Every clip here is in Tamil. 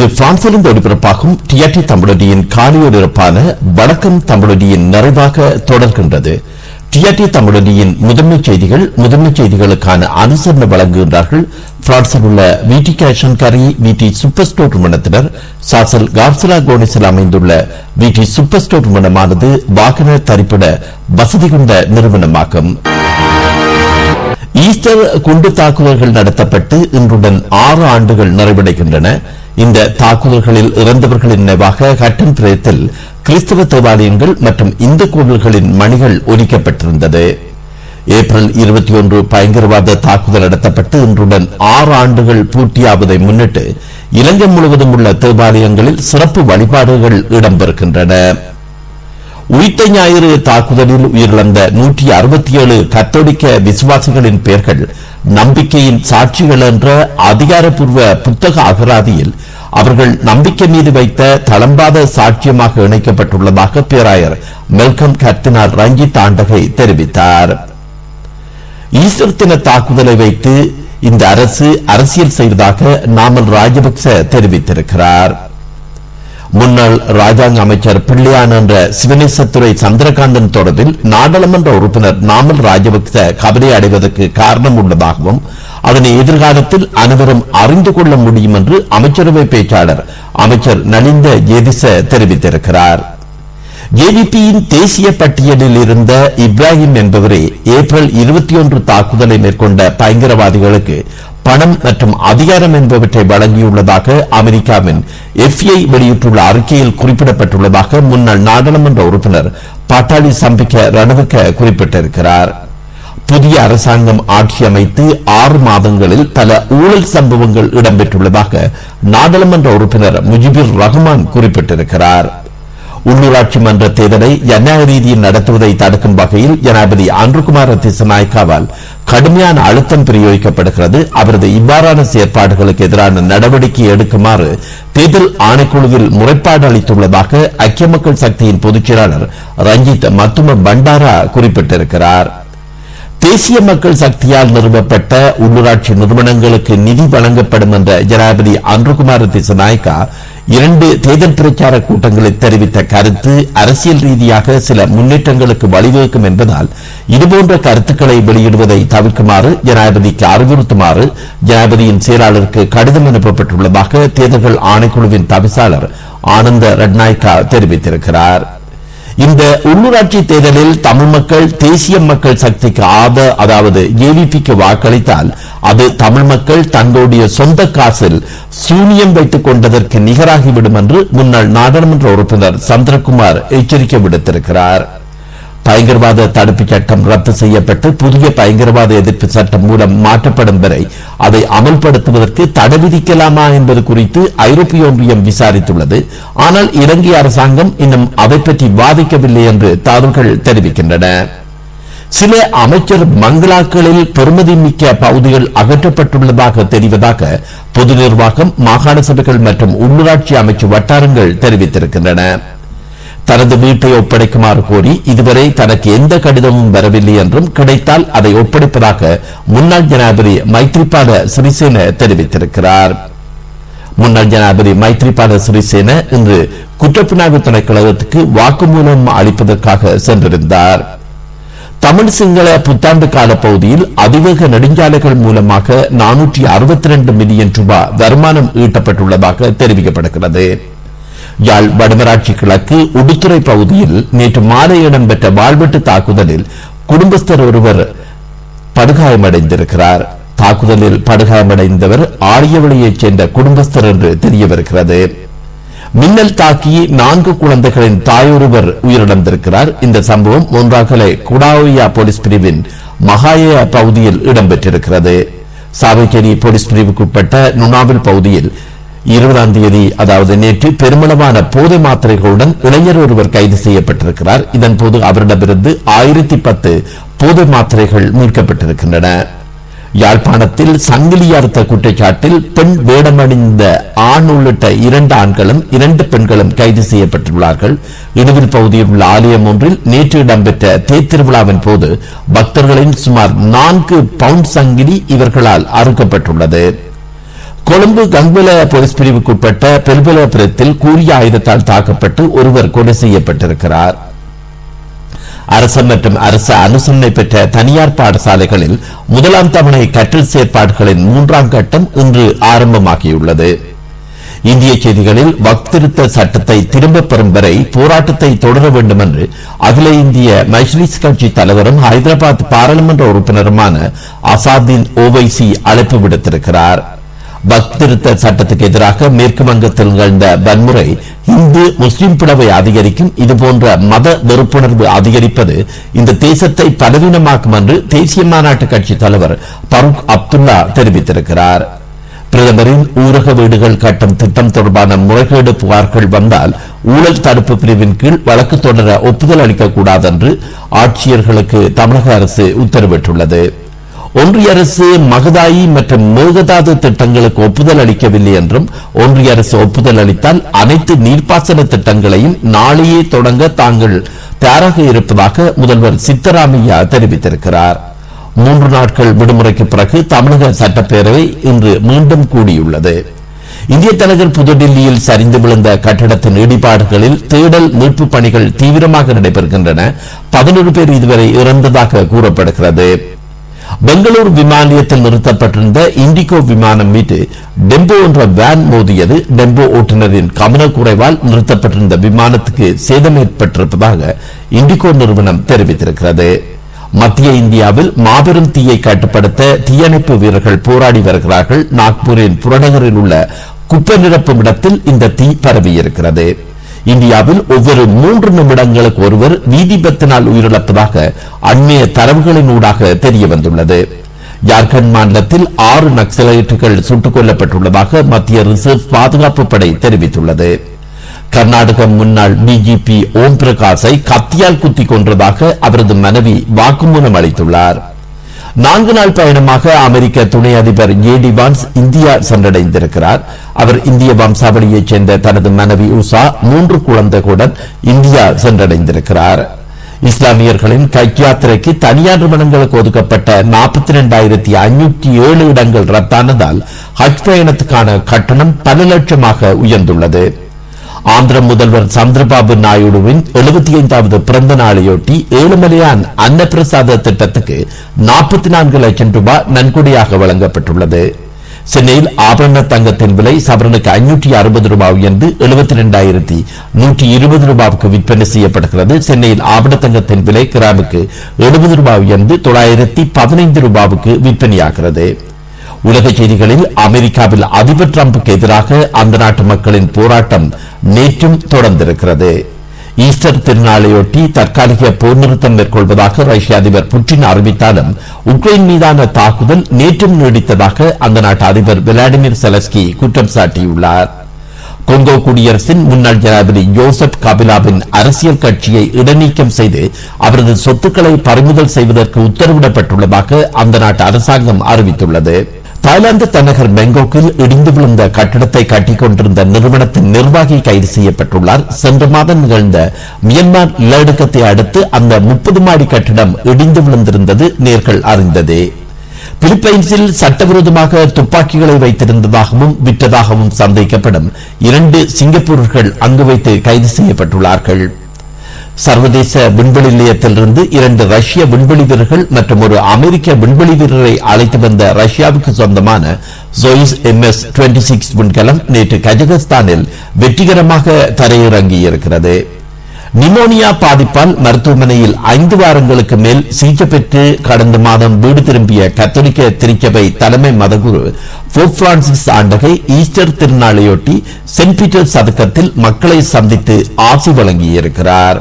இது பிரான்சிலிருந்து ஒளிபரப்பாகும் டிஆர்டி தமிழொலியின் காலியொலிபரப்பான வணக்கம் தமிழொலியின் நிறைவாக தொடர்கின்றது. டிஆர்டி தமிழொலியின் முதன்மை செய்திகள் முதன்மை செய்திகளுக்கான அனுசரணை வழங்குகின்றார்கள். பிரான்சில் உள்ள விடி கேஷன் கரி விடி சூப்பர் ஸ்டோர் நிறுவனத்தினர் சாசல் கார்சலா கோனிஸில் அமைந்துள்ள விடி சூப்பர் ஸ்டோர் நிறுவனமானது வாகன தரிப்பிட வசதி கொண்ட நிறுவனமாகும். ஈஸ்டர் குண்டு தாக்குதல்கள் நடத்தப்பட்டு இன்றுடன் ஆறு ஆண்டுகள் நிறைவடைகின்றன. இந்த தாக்குதல்களில் இறந்தவர்களின் நினைவாக ஹட்டன் பிரேத்தில் கிறிஸ்தவ தேவாலயங்கள் மற்றும் இந்து கோவில்களின் மணிகள் ஒலிக்கப்பட்டிருந்தது ஏப்ரல் இருபத்தி ஒன்று பயங்கரவாத தாக்குதல் நடத்தப்பட்டு இன்றுடன் ஆறு ஆண்டுகள் பூர்த்தியாவதை முன்னிட்டு இலங்கை முழுவதும் உள்ள தேவாலயங்களில் சிறப்பு வழிபாடுகள் இடம்பெறுகின்றன. உயிர்த்த ஞாயிறு தாக்குதலில் உயிரிழந்த நூற்றி அறுபத்தி ஏழு கத்தோலிக்க விசுவாசிகளின் பெயர்கள் நம்பிக்கையின் சாட்சிகள் என்ற அதிகாரப்பூர்வ புத்தக அகராதியில் அவர்கள் நம்பிக்கை மீது வைத்த தளம்பாத சாட்சியமாக இணைக்கப்பட்டுள்ளதாக பேராயர் மெல்கம் கர்த்தினார் ரஞ்சித் ஆண்டகை தெரிவித்தார். ஈஸ்டர் தின தாக்குதலை வைத்து இந்த அரசு அரசியல் செய்வதாக நாமல் ராஜபக்ச தெரிவித்திருக்கிறார். முன்னாள் ராஜாங்க அமைச்சர் பிள்ளையான் என்ற சிவனேசத்துறை சந்திரகாந்தன் தொடர்பில் நாடாளுமன்ற உறுப்பினர் நாமல் ராஜபக்ச கபலை அடைவதற்கு காரணம் உள்ளதாகவும் அதனை எதிர்காலத்தில் அனைவரும் அறிந்து கொள்ள முடியும் என்று அமைச்சரவை பேச்சாளர் அமைச்சர் நலிந்த ஜேதிச தெரிவித்திருக்கிறார். ஜேவிபியின் தேசிய பட்டியலில் இருந்த இப்ராஹிம் என்பவரே ஏப்ரல் இருபத்தி ஒன்று தாக்குதலை மேற்கொண்ட பயங்கரவாதிகளுக்கு பணம் மற்றும் அதிகாரம் என்பவற்றை வழங்கியுள்ளதாக அமெரிக்காவின் எஃப்ஐ வெளியிட்டுள்ள அறிக்கையில் குறிப்பிடப்பட்டுள்ளதாக முன்னாள் நாடாளுமன்ற உறுப்பினர் பாட்டாளி சம்பிக்க ரணவுக்க குறிப்பிட்டிருக்கிறார். புதிய அரசாங்கம் ஆட்சி அமைத்து ஆறு மாதங்களில் பல ஊழல் சம்பவங்கள் இடம்பெற்றுள்ளதாக நாடாளுமன்ற உறுப்பினர் முஜிபுர் ரஹ்மான் குறிப்பிட்டிருக்கிறார். உள்ளூராட்சி மன்ற தேர்தலை ஜனநாயக ரீதியில் நடத்துவதை தடுக்கும் வகையில் ஜனாதிபதி அன்ருகுமார திசநாயக்காவால் கடுமையான அழுத்தம் பிரயோகிக்கப்படுகிறது. அவரது இவ்வாறான செயற்பாடுகளுக்கு எதிரான நடவடிக்கை எடுக்குமாறு தேர்தல் ஆணைக்குழுவில் முறைப்பாடு அளித்துள்ளதாக ஐக்கிய மக்கள் சக்தியின் பொதுச் செயலாளர் ரஞ்சித் மத்தும பண்டாரா குறிப்பிட்டிருக்கிறார். தேசிய மக்கள் சக்தியால் நிறுவப்பட்ட உள்ளூராட்சி நிறுவனங்களுக்கு நிதி வழங்கப்படும் என்ற ஜனாதிபதி அன்றுகுமார் திசநாயக்கா இரண்டு தேர்தல் பிரச்சார கூட்டங்களில் தெரிவித்த கருத்து அரசியல் ரீதியாக சில முன்னேற்றங்களுக்கு வழிவகுக்கும் என்பதால் இதுபோன்ற கருத்துக்களை வெளியிடுவதை தவிர்க்குமாறு ஜனாதிபதிக்கு அறிவுறுத்துமாறு ஜனாதிபதியின் செயலாளருக்கு கடிதம் அனுப்பப்பட்டுள்ளதாக தேர்தல்கள் ஆணைக்குழுவின் தவிசாளர் ஆனந்த ரட்நாயக்கா தெரிவித்திருக்கிறார். இந்த உள்ளூராட்சி தேர்தலில் தமிழ் மக்கள் தேசிய மக்கள் சக்திக்கு ஆத அதாவது ஏவிபிக்கு வாக்களித்தால் அது தமிழ் மக்கள் தங்களுடைய சொந்த காசில் சூனியம் வைத்துக் கொண்டதற்கு நிகராகிவிடும் என்று முன்னாள் நாடாளுமன்ற உறுப்பினர் சந்திரகுமார் எச்சரிக்கை விடுத்திருக்கிறார். பயங்கரவாத தடுப்பு சட்டம் ரத்து செய்யப்பட்டு புதிய பயங்கரவாத எதிர்ப்பு சட்டம் மூலம் மாற்றப்படும் வரை அதை அமல்படுத்துவதற்கு தடை விதிக்கலாமா என்பது குறித்து ஐரோப்பிய ஒன்றியம் விசாரித்துள்ளது. ஆனால் இலங்கை அரசாங்கம் இன்னும் அதை பற்றி வாதிக்கவில்லை என்று தகவல்கள் தெரிவிக்கின்றன. சில அமைச்சர் மங்களாக்களில் பெருமதி மிக்க பகுதிகள் அகற்றப்பட்டுள்ளதாக தெரிவதாக பொது நிர்வாகம் மாகாண சபைகள் மற்றும் உள்ளூராட்சி அமைச்சு வட்டாரங்கள் தெரிவித்திருக்கின்றன. தனது வீட்டை ஒப்படைக்குமாறு கோரி இதுவரை தனக்கு எந்த கடிதமும் வரவில்லை என்றும் கிடைத்தால் அதை ஒப்படைப்பதாக முன்னாள் ஜனாதிபதி மைத்ரிபால சிறிசேன தெரிவித்திருக்கிறார். முன்னாள் ஜனாதிபதி மைத்ரிபால சிறிசேன இன்று குற்றப்புலனாய்வு திணைக்களகத்துக்கு வாக்குமூலம் அளிப்பதற்காக சென்றிருந்தார். தமிழ் சிங்கள புத்தாண்டு கால பகுதியில் அதிவேக நெடுஞ்சாலைகள் மூலமாக நானூற்றி அறுபத்தி ரெண்டு மில்லியன் ரூபாய் வருமானம் ஈட்டப்பட்டுள்ளதாக தெரிவிக்கப்படுகிறது. யாழ் வடமராட்சி கிழக்கு உடுத்துறை பகுதியில் நேற்று மாலை இடம்பெற்ற வாழ்வெட்டு தாக்குதலில் குடும்பஸ்தர் ஒருவர் படுகாயமடைந்திருக்கிறார். தாக்குதலில் படுகாயமடைந்தவர் ஆரியவழியைச் சேர்ந்த குடும்பஸ்தர் என்று தெரிய வருகிறது மின்னல் தாக்கி நான்கு குழந்தைகளின் தாயொருவர் உயிரிழந்திருக்கிறார். இந்த சம்பவம் ஒன்றாகலை குடாவியா போலீஸ் பிரிவின் மகாயா பகுதியில் இடம்பெற்றிருக்கிறது. சாவைச்சேரி போலீஸ் பிரிவுக்குட்பட்ட நுணாவில் பகுதியில் இருபதாம் தேதி அதாவது நேற்று பெருமளவான போதை மாத்திரைகளுடன் இளைஞர் ஒருவர் கைது செய்யப்பட்டிருக்கிறார். இதன் போது அவரிடமிருந்து ஆயிரத்தி பத்து போதை மாத்திரைகள் மீட்கப்பட்டிருக்கின்றன. யாழ்ப்பாணத்தில் சங்கிலி அறுத்த குற்றச்சாட்டில் பெண் வேடமணிந்த ஆண் உள்ளிட்ட இரண்டு ஆண்களும் இரண்டு பெண்களும் கைது செய்யப்பட்டுள்ளார்கள். இடுவில் பகுதியில் உள்ள ஆலயம் ஒன்றில் நேற்று இடம்பெற்ற தேத்திருவிழாவின் போது பக்தர்களின் சுமார் நான்கு பவுண்ட் சங்கிலி இவர்களால் அறுக்கப்பட்டுள்ளது. கொழும்பு கங்குல போலீஸ் பிரிவுக்குட்பட்ட பெருபலபுரத்தில் கூறிய ஆயுதத்தால் தாக்கப்பட்டு ஒருவர் கொலை செய்யப்பட்டிருக்கிறார். அரசு மற்றும் அரசு அனுசரணை பெற்ற தனியார் பாடசாலைகளில் முதலாம் தவணை கற்றல் செயற்பாடுகளின் மூன்றாம் கட்டம் இன்று ஆரம்பமாகியுள்ளது. இந்திய செய்திகளில் வக்திருத்த சட்டத்தை திரும்ப பெறும் வரை போராட்டத்தை தொடர வேண்டும் என்று அகில இந்திய மஜ்லிஸ் கட்சி தலைவரும் ஹைதராபாத் பாராளுமன்ற உறுப்பினருமான அசாதின் ஓவைசி அழைப்பு விடுத்திருக்கிறார். பக்திருத்த சட்டத்துக்கு எதிராக மேற்கு வங்கத்தில் நிகழ்ந்த வன்முறை இந்து முஸ்லிம் பிளவை அதிகரிக்கும். இதுபோன்ற மத வெறுப்புணர்வு அதிகரிப்பது இந்த தேசத்தை பலவீனமாக்கும் என்று தேசிய மாநாட்டு கட்சி தலைவர் பரூக் அப்துல்லா தெரிவித்திருக்கிறார். பிரதமரின் ஊரக வீடுகள் கட்டும் திட்டம் தொடர்பான முறைகேடு புகார்கள் வந்தால் ஊழல் தடுப்பு பிரிவின் கீழ் வழக்கு தொடர ஒப்புதல் அளிக்கக்கூடாது என்று ஆட்சியர்களுக்கு தமிழக அரசு உத்தரவிட்டுள்ளது. ஒன்றிய அரசு மகதாயி மற்றும் மேகதாது திட்டங்களுக்கு ஒப்புதல் அளிக்கவில்லை என்றும் ஒன்றிய அரசு ஒப்புதல் அளித்தால் அனைத்து நீர்ப்பாசன திட்டங்களையும் நாளையே தொடங்க தாங்கள் தயாராக இருப்பதாக முதல்வர் சித்தராமையா தெரிவித்திருக்கிறார். மூன்று நாட்கள் விடுமுறைக்கு பிறகு தமிழக சட்டப்பேரவை இன்று மீண்டும் கூடியுள்ளது. இந்திய தலைவர் புதுடில்லியில் சரிந்து விழுந்த கட்டடத்தின் இடிபாடுகளில் தேடல் மீட்பு பணிகள் தீவிரமாக நடைபெறுகின்றன. பதினொரு பேர் இதுவரை இறந்ததாக கூறப்படுகிறது. பெங்களூர் விமான நிலையத்தில் நிறுத்தப்பட்டிருந்த இண்டிகோ விமானம் மீது டெம்போ என்ற வேன் மோதியது டெம்போ ஓட்டுநரின் கவனக்குறைவால் நிறுத்தப்பட்டிருந்த விமானத்துக்கு சேதம் ஏற்பட்டிருப்பதாக இண்டிகோ நிறுவனம் தெரிவித்திருக்கிறது. மத்திய இந்தியாவில் மாபெரும் தீயை கட்டுப்படுத்த தீயணைப்பு வீரர்கள் போராடி வருகிறார்கள். நாக்பூரின் புறநகரில் உள்ள குப்பை நிரப்பும் இடத்தில் இந்த தீ பரவியிருக்கிறது. இந்தியாவில் ஒவ்வொரு மூன்று நிமிடங்களுக்கு ஒருவர் வீதி உயிரிழப்பதாக அண்மைய தரவுகளின் ஊடாக தெரிய வந்துள்ளது. ஜார்க்கண்ட் மாநிலத்தில் ஆறு நக்சலைட்டுகள் சுட்டுக் கொல்லப்பட்டுள்ளதாக மத்திய ரிசர்வ் பாதுகாப்பு படை தெரிவித்துள்ளது. கர்நாடக முன்னாள் டிஜிபி ஓம் பிரகாஷை கத்தியால் குத்திக் கொன்றதாக அவரது மனைவி வாக்குமூலம் அளித்துள்ளார். நான்கு நாள் பயணமாக அமெரிக்க துணை அதிபர் ஏடி வான்ஸ் இந்தியா சென்றடைந்திருக்கிறார். அவர் இந்திய வம்சாவளியைச் சேர்ந்த தனது மனைவி உஷா மூன்று குழந்தைகளுடன் இந்தியா சென்றடைந்திருக்கிறார். இஸ்லாமியர்களின் கஜ் யாத்திரைக்கு தனியார் நிறுவனங்களுக்கு ஒதுக்கப்பட்ட நாற்பத்தி ரெண்டாயிரத்தி ஐநூற்றி ஏழு இடங்கள் ரத்தானதால் ஹஜ் பயணத்துக்கான கட்டணம் பல லட்சமாக உயர்ந்துள்ளது. ஆந்திர முதல்வர் சந்திரபாபு நாயுடுவின் எழுபத்தி ஐந்தாவது பிறந்த நாளையொட்டி ஏழுமலையான் அன்னப்பிரசாத திட்டத்துக்கு நாற்பத்தி நான்கு லட்சம் ரூபாய் நன்கொடையாக வழங்கப்பட்டுள்ளது. சென்னையில் ஆபரண தங்கத்தின் விலை சவரனுக்கு ஐநூற்றி அறுபது ரூபாய் உயர்ந்து எழுபத்தி ரெண்டாயிரத்தி நூற்றி இருபது ரூபாய்க்கு விற்பனை செய்யப்படுகிறது. சென்னையில் ஆபரண தங்கத்தின் விலை கிராமுக்கு எழுபது ரூபாய் உயர்ந்து தொள்ளாயிரத்தி பதினைந்து ரூபாவுக்கு விற்பனையாகிறது. உலக செய்திகளில் அமெரிக்காவில் அதிபர் டிரம்புக்கு எதிராக அந்த நாட்டு மக்களின் போராட்டம் நேற்றும் தொடர்ந்திருக்கிறது. ஈஸ்டர் திருநாளையொட்டி தற்காலிக போர் நிறுத்தம் மேற்கொள்வதாக ரஷ்ய அதிபர் புட்டின் அறிவித்தாலும் உக்ரைன் மீதான தாக்குதல் நேற்றும் நீடித்ததாக அந்த நாட்டு அதிபர் விளாடிமிர் செலஸ்கி குற்றம் சாட்டியுள்ளார். கொங்கோ குடியரசின் முன்னாள் ஜனாதிபதி ஜோசப் கபிலாவின் அரசியல் கட்சியை இடைநீக்கம் செய்து அவரது சொத்துக்களை பறிமுதல் செய்வதற்கு உத்தரவிடப்பட்டுள்ளதாக அந்த நாட்டு அரசாங்கம் அறிவித்துள்ளது. தாய்லாந்து தலைநகர் பெங்காக்கில் இடிந்து விழுந்த கட்டிடத்தை கட்டிக்கொண்டிருந்த நிறுவனத்தின் நிர்வாகி கைது செய்யப்பட்டுள்ளார். சென்ற மாதம் நிகழ்ந்த மியான்மர் நிலநடுக்கத்தை அடுத்து அந்த முப்பது மாடி கட்டிடம் இடிந்து விழுந்திருந்தது நேர்கள் அறிந்ததே. பிலிப்பைன்ஸில் சட்டவிரோதமாக துப்பாக்கிகளை வைத்திருந்ததாகவும் விற்றதாகவும் சந்தேகிக்கப்படும் இரண்டு சிங்கப்பூரர்கள் அங்கு வைத்து கைது செய்யப்பட்டுள்ளார்கள். சர்வதேச விண்வெளி நிலையத்திலிருந்து இரண்டு ரஷ்ய விண்வெளி வீரர்கள் மற்றும் ஒரு அமெரிக்க விண்வெளி வீரரை அழைத்து வந்த ரஷ்யாவுக்கு சொந்தமான Soyuz M S twenty six விண்கலம் நேற்று கஜகஸ்தானில் வெற்றிகரமாக தரையிறங்கியிருக்கிறது. நிமோனியா பாதிப்பால் மருத்துவமனையில் ஐந்து வாரங்களுக்கு மேல் சிகிச்சை பெற்று கடந்த மாதம் வீடு திரும்பிய கத்தோலிக்க திருச்சபை தலைமை மதகுரு போப் பிரான்சிஸ் ஆண்டகை ஈஸ்டர் திருநாளையொட்டி சென்ட் பீட்டர் சதுக்கத்தில் மக்களை சந்தித்து ஆசி வழங்கியிருக்கிறார்.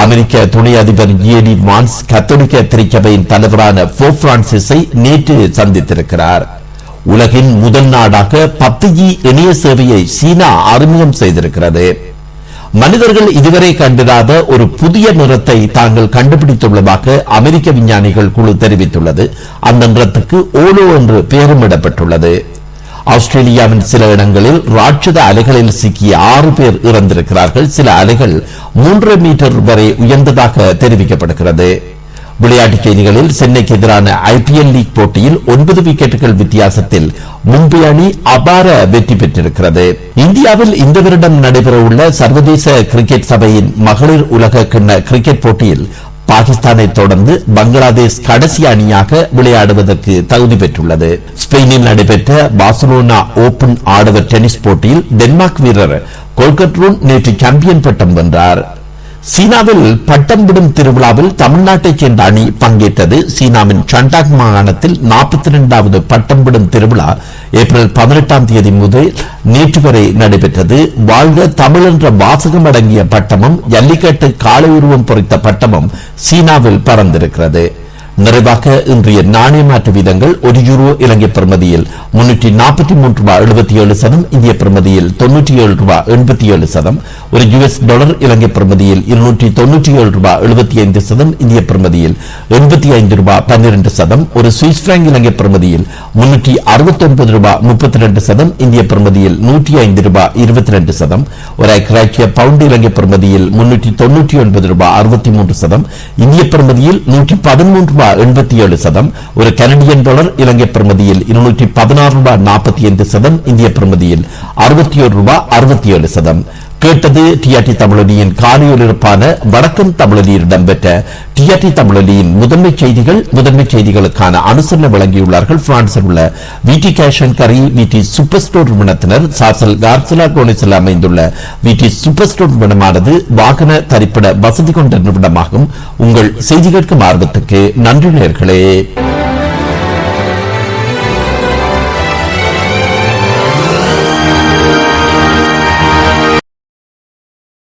அமெரிக்க துணை அதிபர் ஜிஎடி வான்ஸ் கத்தோலிக்க திருச்சபையின் தலைவரான போப் பிரான்சிஸை நேற்று சந்தித்திருக்கிறார். உலகின் முதல் நாடாக பத்து ஜி இணைய சேவையை சீனா அறிமுகம் செய்திருக்கிறது. மனிதர்கள் இதுவரை கண்டிராத ஒரு புதிய நிறத்தை தாங்கள் கண்டுபிடித்துள்ளதாக அமெரிக்க விஞ்ஞானிகள் குழு தெரிவித்துள்ளது. அந்த நிறத்துக்கு ஓலோ என்று பெயரிடப்பட்டுள்ளது ஆஸ்திரேலியாவின் சில இடங்களில் ராட்சத அலைகளில் சிக்கிய ஆறு பேர் இறந்திருக்கிறார்கள். சில அலைகள் மூன்று மீட்டர் வரை உயர்ந்ததாக தெரிவிக்கப்படுகிறது. விளையாட்டுச் செய்திகளில் சென்னைக்கு எதிரான ஐபிஎல் லீக் போட்டியில் ஒன்பது விக்கெட்டுகள் வித்தியாசத்தில் மும்பை அணி அபார வெற்றி பெற்றிருக்கிறது. இந்தியாவில் இந்த வருடம் நடைபெறவுள்ள சர்வதேச கிரிக்கெட் சபையின் மகளிர் உலக கிண்ண கிரிக்கெட் போட்டியில் பாகிஸ்தானை தொடர்ந்து பங்களாதேஷ் கடைசி அணியாக விளையாடுவதற்கு தகுதி பெற்றுள்ளது. ஸ்பெயினில் நடைபெற்ற பார்சலோனா ஓபன் ஆடவர் டென்னிஸ் போட்டியில் டென்மார்க் வீரர் கொல்கட்ரூன் நேற்று சாம்பியன் பட்டம் வென்றார். சீனாவில் பட்டம் விடும் திருவிழாவில் தமிழ்நாட்டைச் சேர்ந்த அணி பங்கேற்றது. சீனாவின் சண்டாக் மாகாணத்தில் நாற்பத்தி இரண்டாவது பட்டம் விடும் திருவிழா ஏப்ரல் பதினெட்டாம் தேதி முதல் நேற்று வரை நடைபெற்றது. வாழ்க தமிழ் என்ற வாசகம் அடங்கிய பட்டமும் ஜல்லிக்கட்டு காலை உருவம் பொறித்த பட்டமும் சீனாவில் பறந்திருக்கிறது நிறைவாக இன்றைய நாணய மாற்று வீதங்கள் ஒரு யூரோ இலங்கை பிரமதியில் முன்னூற்றி நாற்பத்தி மூன்று ரூபாய் எழுபத்தி ஏழு சதம் இந்திய பிரமதியில் தொன்னூற்றி ஏழு ரூபாய் எண்பத்தி ஏழு சதம் ஒரு யுஎஸ் டாலர் இலங்கை பிரமதியில் இருநூற்றி தொன்னூற்றி ஏழு ரூபாய் எழுபத்தி ஐந்து சதம் இந்திய பிரமதியில் எண்பத்தி ஐந்து ரூபாய் பன்னிரண்டு சதம் ஒரு சுவிஸ் பிராங்க் இலங்கை பிரமதியில் முன்னூற்றி அறுபத்தி ஒன்பது ரூபாய் முப்பத்தி ரெண்டு சதம் இந்திய பிரமதியில் நூற்றி ஐந்து ரூபாய் இருபத்தி ரெண்டு சதம் ஒரு ஐக்கிய பவுண்ட் இலங்கை பிரமதியில் முன்னூற்றி தொன்னூற்றி ஒன்பது ரூபாய் அறுபத்தி மூன்று சதம் இந்திய பிரமதியில் நூற்றி பதிமூன்று ரூபாய் எண்பத்தி ஏழு சதம் ஒரு கனடியன் டாலர் இலங்கை பிரமதியில் இருநூற்றி பதினாறு ரூபாய் நாற்பத்தி ஐந்து சதம் இந்திய பிரமதியில் அறுபத்தி ஒரு ரூபாய் அறுபத்தி ஏழு சதம். கேட்டது டிஆர்டி தமிழொலியின் காணியொலிருப்பான வடக்கம் தமிழொலியில் இடம்பெற்ற டிஆர்டி தமிழொலியின் முதன்மை செய்திகள் முதன்மை செய்திகளுக்கான அனுசரணை வழங்கியுள்ளார்கள். பிரான்சில் உள்ள விடி கேஷ் அண்ட் கரி விடி சூப்பர் ஸ்டோர் நிறுவனத்தினர் சாசல் கார்சலா கோனிஸில் அமைந்துள்ள விடி சூப்பர் ஸ்டோர் நிறுவனமானது வாகன தரிப்பிட வசதி கொண்ட நிறுவனமாகும். உங்கள் செய்தி கேட்கும் ஆர்வத்துக்கு நன்றி நேர்களே